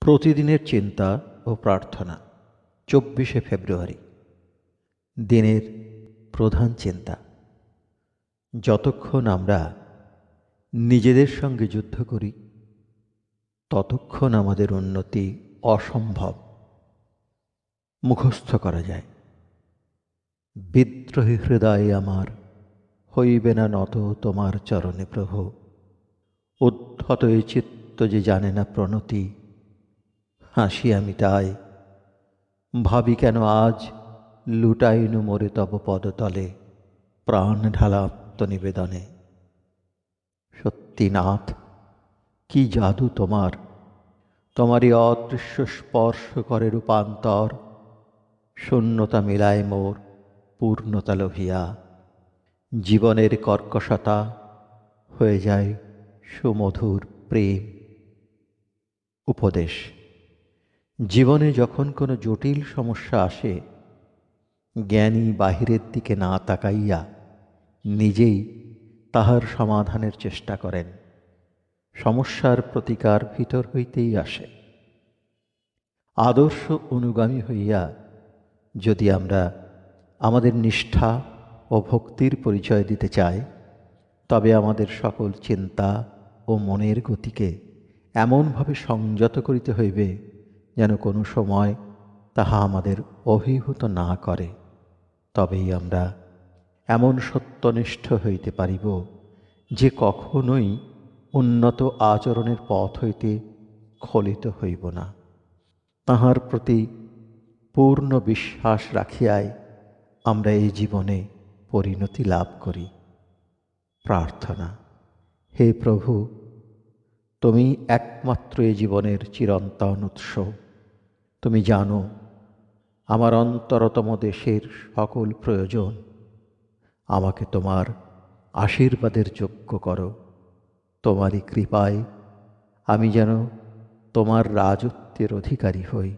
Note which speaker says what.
Speaker 1: প্রতিদিনের চিন্তা ও প্রার্থনা, চব্বিশে ফেব্রুয়ারি। দিনের প্রধান চিন্তা, যতক্ষণ আমরা নিজেদের সঙ্গে যুদ্ধ করি, ততক্ষণ আমাদের উন্নতি অসম্ভব মুখস্থ করা যায়। বিদ্রোহী হৃদয়ে আমার, হইবে না নত তোমার চরণে প্রভু। উদ্ধত এই চিত্ত যে জানে না প্রণতি হাসি আমি তাই। ভাবি কেন আজ লুটাইনু মোরে তব পদতলে, প্রাণ ঢালা আত্মনিবেদনে সত্যি নাথ, কি জাদু তোমার? তোমারই অদৃশ্য স্পর্শ করে রূপান্তর। শূন্যতা মিলায় মোর পূর্ণতা লোভিয়া জীবনের কর্কশতা হয়ে যায় সুমধুর প্রেম। উপদেশ। জীবনে যখন কোনো জটিল সমস্যা আসে, জ্ঞানী বাহিরের দিকে না তাকাইয়া নিজেই তাহার সমাধানের চেষ্টা করেন। সমস্যার প্রতিকার ভিতর হইতেই আসে। আদর্শ অনুগামী হইয়া যদি আমরা আমাদের নিষ্ঠা ও ভক্তির পরিচয় দিতে চাই, তবে আমাদের সকল চিন্তা ও মনের গতিকে এমনভাবে সংযত করিতে হইবে যেন কোনো সময় তাহা আমাদের অভিভূত না করে। তবেই আমরা এমন সত্যনিষ্ঠ হইতে পারিব যে কখনোই উন্নত আচরণের পথ হইতে খলিত হইব না। তাহার প্রতি পূর্ণ বিশ্বাস রাখিয়াই আমরা এই জীবনে পরিণতি লাভ করি। প্রার্থনা, হে প্রভু, তুমি একমাত্র এই জীবনের চিরন্তন উৎস। তুমি জানো, আমার অন্তরতম দেশের সকল প্রয়োজন। আমাকে তোমার আশীর্বাদের যোগ্য করো। তোমারই কৃপায় আমি যেন তোমার রাজত্বের অধিকারী হই।